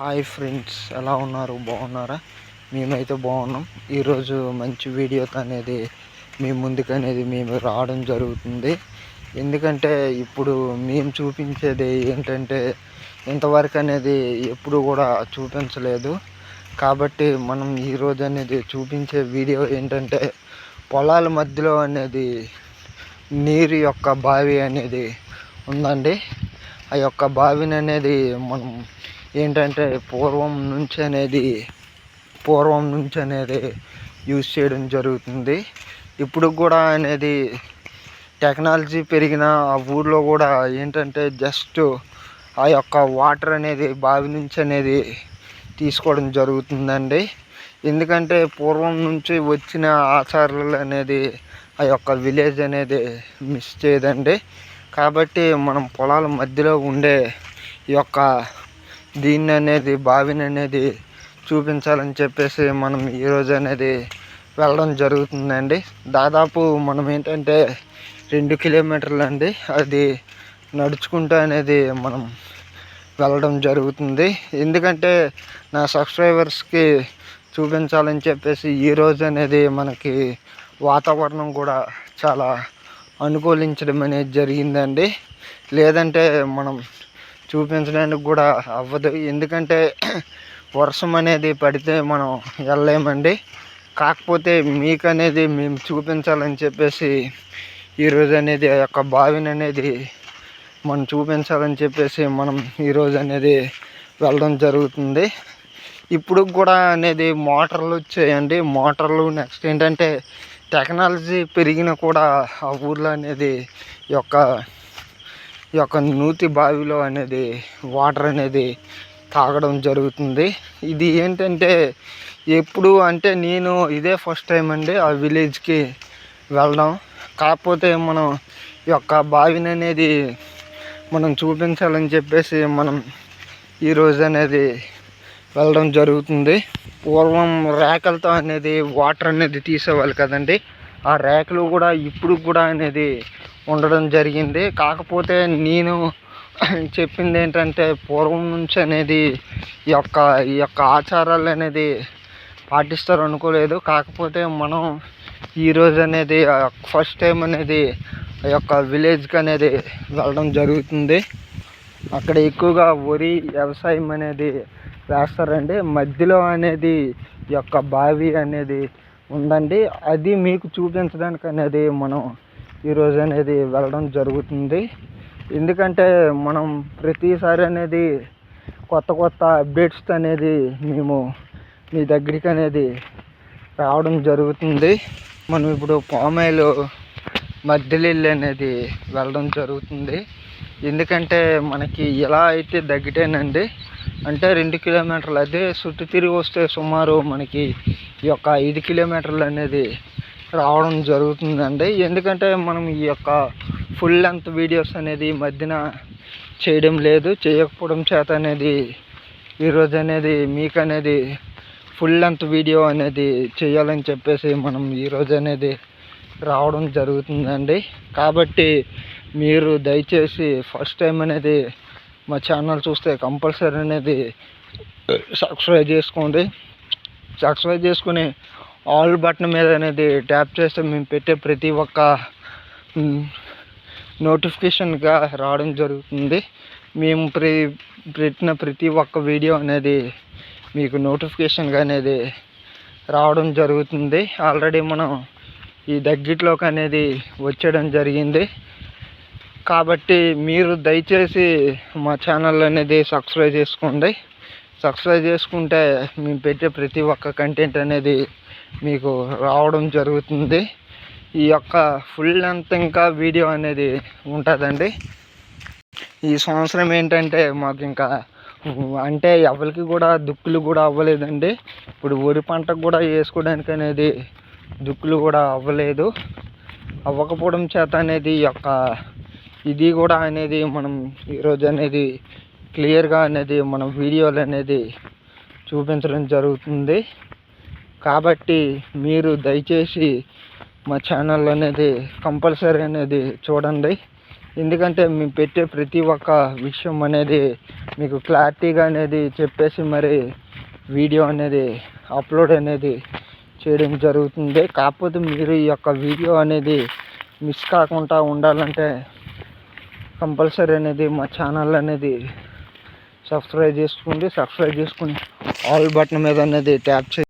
Hi friends ఎలా ఉన్నారు? బాగున్నారా? మేమైతే బాగున్నాం. ఈరోజు మంచి వీడియోతో అనేది మీ ముందుకు అనేది మేము రావడం జరుగుతుంది. ఎందుకంటే ఇప్పుడు మేము చూపించేది ఏంటంటే ఇంతవరకు అనేది ఎప్పుడు కూడా చూపించలేదు. కాబట్టి మనం ఈరోజు అనేది చూపించే వీడియో ఏంటంటే పొలాల మధ్యలో అనేది నీరు యొక్క బావి అనేది ఉందండి. ఆ యొక్క బావిని అనేది మనం ఏంటంటే పూర్వం నుంచి అనేది పూర్వం నుంచి అనేది యూజ్ చేయడం జరుగుతుంది. ఇప్పుడు కూడా అనేది టెక్నాలజీ పెరిగిన ఆ ఊర్లో కూడా ఏంటంటే జస్ట్ ఆ యొక్క వాటర్ అనేది బావి నుంచి అనేది తీసుకోవడం జరుగుతుందండి. ఎందుకంటే పూర్వం నుంచి వచ్చిన ఆచారాలు అనేది ఆ యొక్క విలేజ్ అనేది మిస్ చేయదండి. కాబట్టి మనం పొలాల మధ్యలో ఉండే ఈ యొక్క దీన్ని అనేది బావిని అనేది చూపించాలని చెప్పేసి మనం ఈరోజు అనేది వెళ్ళడం జరుగుతుందండి. దాదాపు మనం ఏంటంటే రెండు కిలోమీటర్లు అండి అది నడుచుకుంటూ అనేది మనం వెళ్ళడం జరుగుతుంది. ఎందుకంటే నా సబ్స్క్రైబర్స్కి చూపించాలని చెప్పేసి ఈరోజు అనేది మనకి వాతావరణం కూడా చాలా అనుకూలించడం అనేది జరిగిందండి. లేదంటే మనం చూపించడానికి కూడా అవ్వదు. ఎందుకంటే వర్షం అనేది పడితే మనం వెళ్ళలేమండి. కాకపోతే మీకు అనేది మేము చూపించాలని చెప్పేసి ఈరోజు అనేది ఆ యొక్క బావిని అనేది మనం చూపించాలని చెప్పేసి మనం ఈరోజు అనేది వెళ్ళడం జరుగుతుంది. ఇప్పుడు కూడా అనేది మోటార్లు వచ్చాయండి. మోటార్లు నెక్స్ట్ ఏంటంటే టెక్నాలజీ పెరిగిన కూడా ఆ ఊర్లో అనేది యొక్క ఈ యొక్క నూతి బావిలో అనేది వాటర్ అనేది తాగడం జరుగుతుంది. ఇది ఏంటంటే ఎప్పుడు అంటే నేను ఇదే ఫస్ట్ టైం అండి ఆ విలేజ్కి వెళ్ళడం. కాకపోతే మనం ఈ యొక్క బావిని అనేది మనం చూపించాలని చెప్పేసి మనం ఈరోజు అనేది వెళ్ళడం జరుగుతుంది. పూర్వం రేకలతో అనేది వాటర్ అనేది తీసేవాళ్ళు కదండి. ఆ రేకులు కూడా ఇప్పుడు కూడా అనేది ఉండడం జరిగింది. కాకపోతే నేను చెప్పింది ఏంటంటే పూర్వం నుంచి అనేది ఈ యొక్క ఈ యొక్క ఆచారాలు అనేది పాటిస్తారు అనుకోలేదు. కాకపోతే మనం ఈరోజు అనేది ఫస్ట్ టైం అనేది ఆ యొక్క విలేజ్కి అనేది వెళ్ళడం జరుగుతుంది. అక్కడ ఎక్కువగా వరి వ్యవసాయం అనేది వేస్తారండి. మధ్యలో అనేది ఈ యొక్క బావి అనేది ఉందండి. అది మీకు చూపించడానికి అనేది మనం ఈరోజు అనేది వెళ్ళడం జరుగుతుంది. ఎందుకంటే మనం ప్రతిసారి అనేది కొత్త కొత్త అప్డేట్స్ అనేది మేము మీ దగ్గరికి అనేది రావడం జరుగుతుంది. మనం ఇప్పుడు పామాయిల్ మధ్యలో అనేది వెళ్ళడం జరుగుతుంది. ఎందుకంటే మనకి ఎలా అయితే దగ్గటేనండి అంటే రెండు కిలోమీటర్లు అదే చుట్టూ తిరిగి వస్తే సుమారు మనకి ఈ యొక్క ఐదు కిలోమీటర్లు అనేది రావడం జరుగుతుందండి. ఎందుకంటే మనం ఈ యొక్క ఫుల్ లెంత్ వీడియోస్ అనేది మధ్యన చేయడం లేదు. చేయకపోవడం చేత అనేది ఈరోజు అనేది మీకు అనేది ఫుల్ లెంత్ వీడియో అనేది చేయాలని చెప్పేసి మనం ఈరోజు అనేది రావడం జరుగుతుందండి. కాబట్టి మీరు దయచేసి ఫస్ట్ టైం అనేది మా ఛానల్ చూస్తే కంపల్సరీ అనేది సబ్స్క్రైబ్ చేసుకోండి. సబ్స్క్రైబ్ చేసుకుని ఆల్ బటన్ మీద అనేది ట్యాప్ చేస్తే మేము పెట్టే ప్రతి ఒక్క నోటిఫికేషన్గా రావడం జరుగుతుంది. మేము ప్రి పెట్టిన ప్రతి ఒక్క వీడియో అనేది మీకు నోటిఫికేషన్గా అనేది రావడం జరుగుతుంది. ఆల్రెడీ మనం ఈ దగ్గిట్లోకి అనేది వచ్చేయడం జరిగింది. కాబట్టి మీరు దయచేసి మా ఛానల్ అనేది సబ్స్క్రైబ్ చేసుకోండి. సబ్స్క్రైబ్ చేసుకుంటే మేము పెట్టే ప్రతి ఒక్క కంటెంట్ అనేది మీకు రావడం జరుగుతుంది. ఈ యొక్క ఫుల్ లెంత్ ఇంకా వీడియో అనేది ఉంటుందండి. ఈ సంవత్సరం ఏంటంటే మాకు ఇంకా అంటే ఎవరికి కూడా దుక్కులు కూడా అవ్వలేదండి. ఇప్పుడు వరి పంటకు కూడా వేసుకోవడానికి అనేది దుక్కులు కూడా అవ్వలేదు. అవ్వకపోవడం చేత అనేది ఈ యొక్క ఇది కూడా అనేది మనం ఈరోజు అనేది క్లియర్గా అనేది మనం వీడియోలు అనేది చూపించడం జరుగుతుంది. కాబట్టి మీరు దయచేసి మా ఛానల్ అనేది కంపల్సరీ అనేది చూడండి. ఎందుకంటే మేము పెట్టే ప్రతి ఒక్క విషయం అనేది మీకు క్లారిటీగా అనేది చెప్పేసి మరి వీడియో అనేది అప్లోడ్ అనేది చేయడం జరుగుతుంది. కాకపోతే మీరు ఈ యొక్క వీడియో అనేది మిస్ కాకుండా ఉండాలంటే కంపల్సరీ అనేది మా ఛానల్ అనేది సబ్స్క్రైబ్ చేసుకోండి. సబ్స్క్రైబ్ చేసుకుని ఆల్ బటన్ మీద అనేది ట్యాప్ చేయండి.